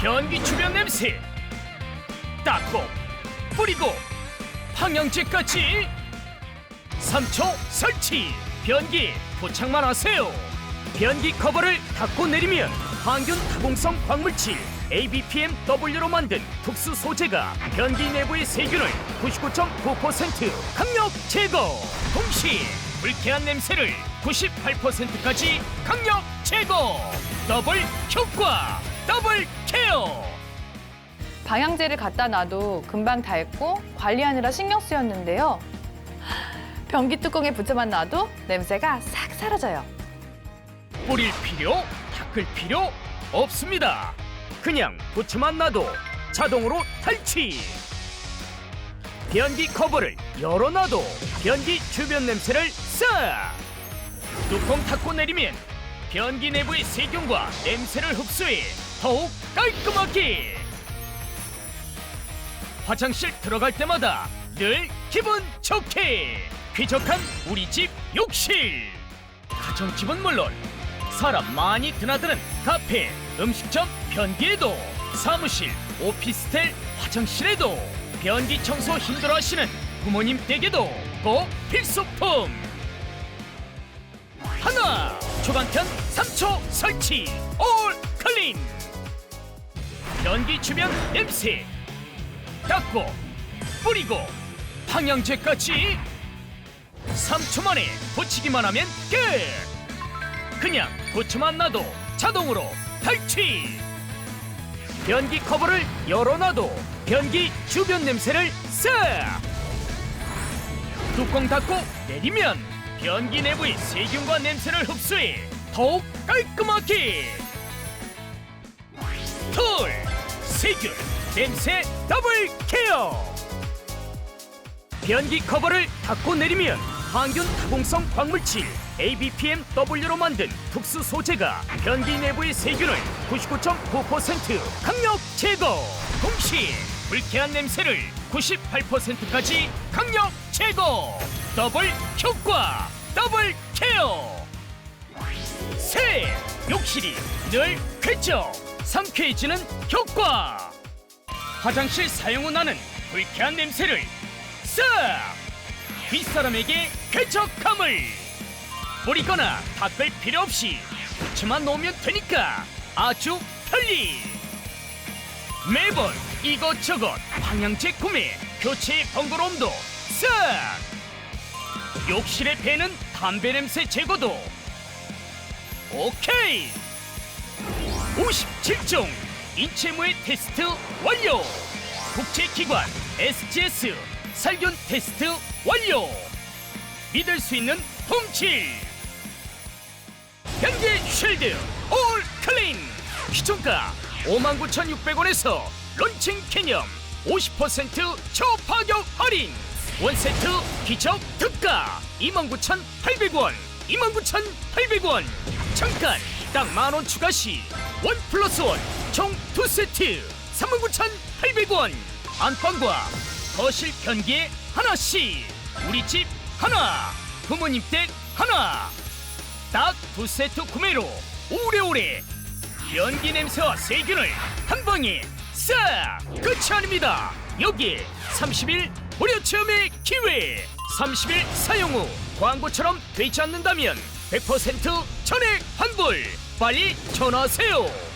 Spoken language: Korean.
변기 주변 냄새. 닦고 뿌리고 방향제까지. 3초 설치. 변기 포착만 하세요. 변기 커버를 닫고 내리면 항균 타공성 광물질 ABPMW로 만든 특수 소재가 변기 내부의 세균을 99.9% 강력 제거. 동시에 불쾌한 냄새를 98%까지 강력 제거. 더블 효과 더블 방향제를 갖다 놔도 금방 닳고 관리하느라 신경 쓰였는데요. 변기 뚜껑에 붙여만 놔도 냄새가 싹 사라져요. 뿌릴 필요, 닦을 필요 없습니다. 그냥 붙여만 놔도 자동으로 탈취. 변기 커버를 열어놔도 변기 주변 냄새를 싹. 뚜껑 닫고 내리면 변기 내부의 세균과 냄새를 흡수해 더욱 깔끔하게. 화장실 들어갈 때마다 늘 기분 좋게 쾌적한 우리 집 욕실. 가정집은 물론 사람 많이 드나드는 카페, 음식점 변기에도 사무실, 오피스텔, 화장실에도 변기 청소 힘들어하시는 부모님 댁에도 꼭 필수품 하나 초간편 3초 설치 올 클린 변기 주변 냄새 닦고 뿌리고 방향제까지 3초 만에 붙이기만 하면 끝! 그냥 붙여만 놔도 자동으로 탈취! 변기 커버를 열어놔도 변기 주변 냄새를 싹! 뚜껑 닫고 내리면 변기 내부의 세균과 냄새를 흡수해 더욱 깔끔하게! 털! 세균! 냄새 더블 케어! 변기 커버를 닫고 내리면 항균 타공성 광물질 ABPMW로 만든 특수 소재가 변기 내부의 세균을 99.9% 강력 제거. 동시에 불쾌한 냄새를 98%까지 강력 제거. 더블 효과 더블 케어. 새 욕실이 늘 쾌적 상쾌해지는 효과 화장실 사용 후 나는 불쾌한 냄새를 싹! 윗사람에게 쾌적함을! 뿌리거나 닦을 필요 없이 붙여만 놓으면 되니까 아주 편리! 매번 이것저것 방향제 구매 교체 번거로움도 싹! 욕실에 배는 담배 냄새 제거도 오케이! 57종 인체무해 테스트 완료! 국제기관 SGS 살균 테스트 완료! 믿을 수 있는 품질 변기 쉴드 올 클린! 기존가 59,600원에서 런칭 기념 50% 초파격 할인! 원세트 기적 특가 29,800원! 29,800원! 잠깐 딱 만 원 추가 시 원 플러스 원! 총 두 세트 39,800원. 안방과 거실 변기에 하나씩. 우리 집 하나 부모님 댁 하나. 딱 두 세트 구매로 오래오래 변기 냄새와 세균을 한 방에 싹! 끝이 아닙니다. 여기에 30일 무료 체험의 기회! 30일 사용 후 광고처럼 되지 않는다면 100% 전액 환불! 빨리 전화하세요